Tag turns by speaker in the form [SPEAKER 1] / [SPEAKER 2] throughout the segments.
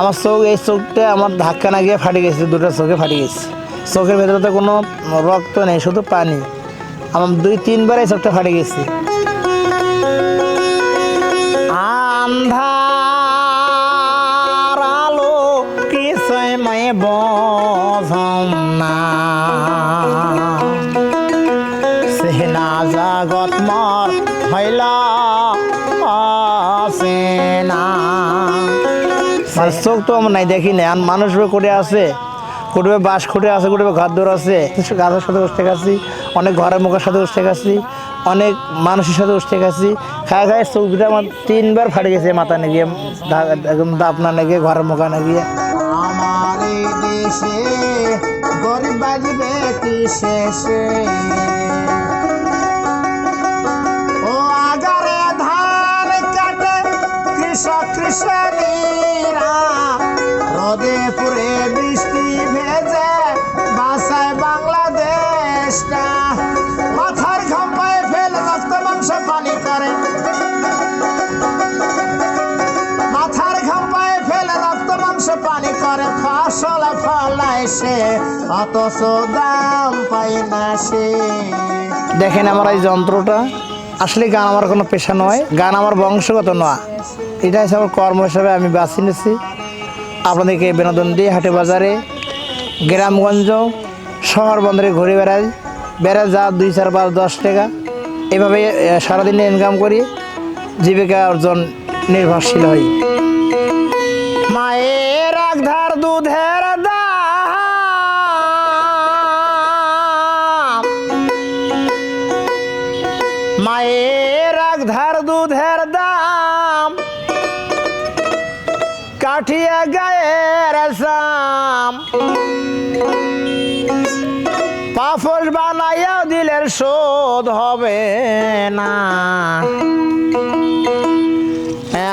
[SPEAKER 1] আমার চোখ, এই চোখটা আমার ধাক্কা না গিয়ে ফাটে গেছে, দুটো চোখে ফাটে গেছে। চোখের ভেতরে তো কোনো রক্ত নেই, শুধু পানি। আমার দুই, তিনবার এই চোখটা ফাটে গেছে। আন্ধার মানে চোখ তো আমার নাই, দেখি না আর মানুষ করে আছে কুটুবে বাস খুঁটে আছে কুটুবে ঘর দৌড় আছে। গাছের সাথে উঠতে গেছি অনেক ঘরের মুখের সাথে উঠতে গেছি অনেক মানুষের সাথে উঠতে গেছি খায় খায় চোখ দুটো আমার তিনবার ফাটে গেছে মাথা ধা- একদম দাপনা গিয়ে, ঘরের মুখা গিয়ে।
[SPEAKER 2] আমার দেশে গরিব বাজবে কি শেষে? অথচ
[SPEAKER 1] দেখেন আমার এই যন্ত্রটা, আসলে গান আমার কোনো পেশা নয়, গান আমার বংশগত নয়। এটা হচ্ছে কর্ম হিসাবে আমি বাছি নিয়েছি আপনাদেরকে বিনোদন দিয়ে হাটে বাজারে, গ্রামগঞ্জ শহর বন্দরে ঘুরে বেড়াই। বেড়ায় যা দুই চার পাঁচ দশ টাকা। এভাবে সারাদিনে ইনকাম করি, জীবিকা অর্জন নির্ভরশীল হই। মায়ের এক ধার দুধের দাম। মায়ের এক ধার দুধের দাম। কাঠিয়া গায়ের সাম পাফস বানাইয়া দিলের শোধ হবে না।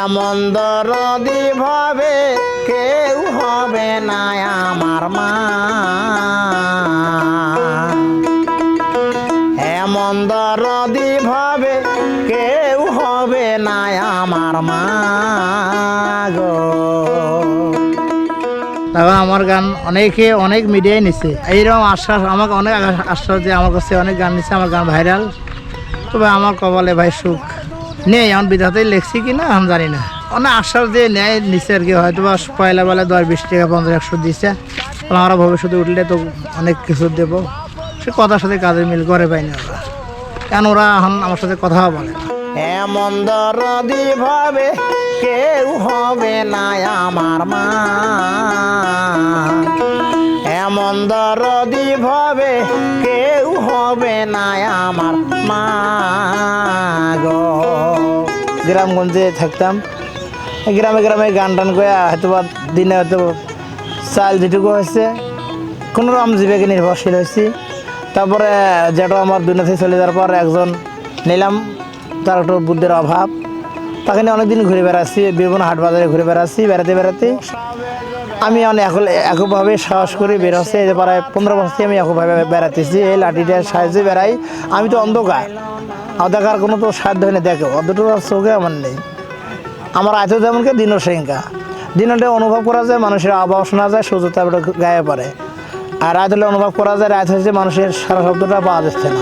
[SPEAKER 1] এমন দরদি ভাবে কেউ হবে না আমার মা। এমন দরদি ভাবে কেউ হবে না আমার মা গো। তবে আমার গান অনেকে অনেক মিডিয়ায় নিছে। এইরকম আশ্বাস, আমাকে অনেক আশ্বাস দিয়ে আমার কাছে অনেক গান নিছে, আমার গান ভাইরাল। তবে আমার কপালে ভাই সুখ নেই, এখন বিধাতেই লেখছি কি না, আমি জানি না। অনেক আশ্বাস দিয়ে নেয় নিচে আর কি, হয়তো বা পয়লা বেলা দশ বিশ টাকা, পঞ্চাশ একশো বলে আমরা ভবিষ্যতে উঠলে তো অনেক কিছু দেবো। সে কথার সাথে কাজের মিল করে পাইনি ওরা কেন ওরা এখন আমার সাথে কথা বলে না। এমন দরদি ভাবে কেউ হবে না আমার মা। এমন দরদি ভাবে কেউ হবে না আমার মা গ্রামগঞ্জে থাকতাম। গ্রামে গ্রামে গান টান করে হয়তো বা দিনে হয়তো চাল যেটুকু হয়েছে, কোনো রকম জীবিকা নির্ভরশীল হয়েছি। তারপরে যেটা আমার দুনিয়া চলে যাওয়ার পর একজন নিলাম। তার একটু বুদ্ধির অভাব। তাকে নিয়ে অনেকদিন ঘুরে বেড়াচ্ছি, বিভিন্ন হাট বাজারে ঘুরে বেড়াচ্ছি, বেড়াতে বেড়াতে। আমি অনেক এককভাবে সাহস করে বেরোচ্ছি এই যে প্রায় পনেরো বছর আমি এককভাবে বেড়াতেছি, এই লাঠিটার সাহায্যে বেড়াই। আমি তো অন্ধকার দেখার কোনো তো সাধ্য হয় না, দেখো, অতটুকু চোখে আমার নেই। আমার আয়ত যেমনকে দিনও সংখ্যা দিনটা অনুভব করা যায়, মানুষের আবহাওয়া শোনা যায় তাপটা গায়ে পড়ে। আর রাত হলে অনুভব করা যায়, রাত হচ্ছে মানুষের সারা শব্দটা পাওয়া যাচ্ছে না।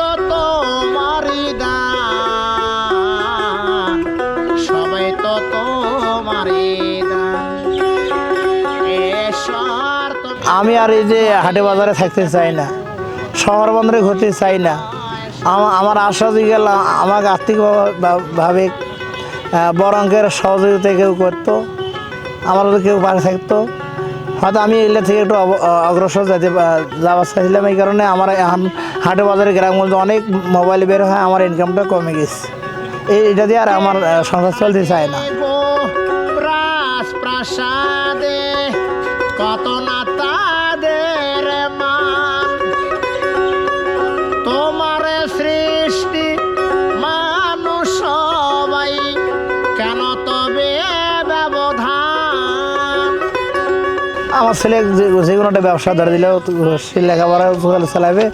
[SPEAKER 1] আমি আর এই যে হাটে বাজারে থাকতে চাই না, শহর বন্দরে ঘুরতে চাই না। আমার আশা যে গেল, আমাকে আর্থিকভাবে বড় অঙ্কের সহযোগিতা কেউ করতো, আমার কেউ পাশে থাকতো। হয়তো আমি এগুলো থেকে একটু অগ্রসর যাতে যাওয়া চাইছিলাম এই কারণে আমার এখন হাটে বাজারে গ্রামগঞ্জে অনেক মোবাইল বের হয়, আমার ইনকামটা কমে গেছে। এই এটা দিয়ে আর আমার সংসার চলতে চায় না। কত না আমার ছেলে যে কোনো একটা ব্যবসা ধরে দিলেও সে লেখাপড়া চালাবে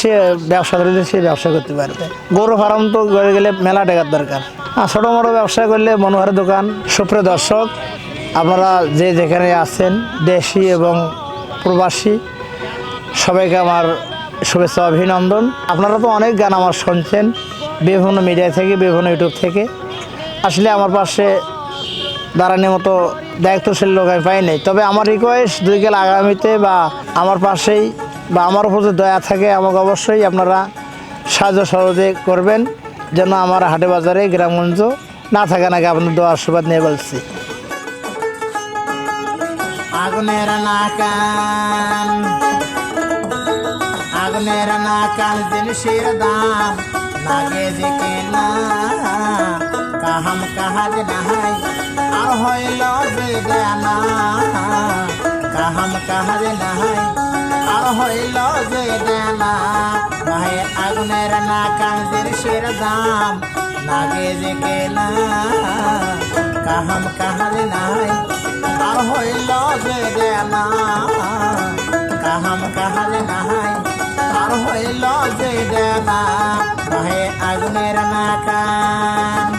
[SPEAKER 1] সে ব্যবসা ধরে দিলে সে ব্যবসা করতে পারবে। গরু ফার্ম তো করে গেলে মেলা টাকার দরকার। আর ছোটো মোটো ব্যবসা করলে মনোহরের দোকান, সুপ্রিয় দর্শক, আপনারা যে যেখানে আছেন, দেশি এবং প্রবাসী, সবাইকে আমার শুভেচ্ছা অভিনন্দন। আপনারা তো অনেক গান আমার শুনছেন, বিভিন্ন মিডিয়া থেকে, বিভিন্ন ইউটিউব থেকে। আসলে আমার পাশে দাঁড়ানোর মতো দায়িত্বশীল লোক আমি পাই নাই। তবে আমার রিকোয়েস্ট দুই গেল আগামীতে বা আমার পাশেই বা আমার উপর দয়া থাকে, আমাকে অবশ্যই আপনারা সাহায্য সহযোগ করবেন, যেন আমার হাটে বাজারে গ্রামগঞ্জ না থাকে নাকি আপনার দোয়া আশীর্বাদ নিয়ে বলছি। আগুনের নাকান আগুনের নাকান জিনিসের দাম, লাগে যে কেনা, কাহাম কাহাজ নাহাই হইল যে দেনা কাহাম কাহাজ নাহাই আর হইল যে দেনা ভাই আগুনের নাকান জিনিসের দাম লাগে যে কেনা। কাহাম কাহাজ নাহাই আর হইল যে দেনা কাহাম কাহাজ নাহাই আর হইল যে দেনা ভাই আগুনের নাকান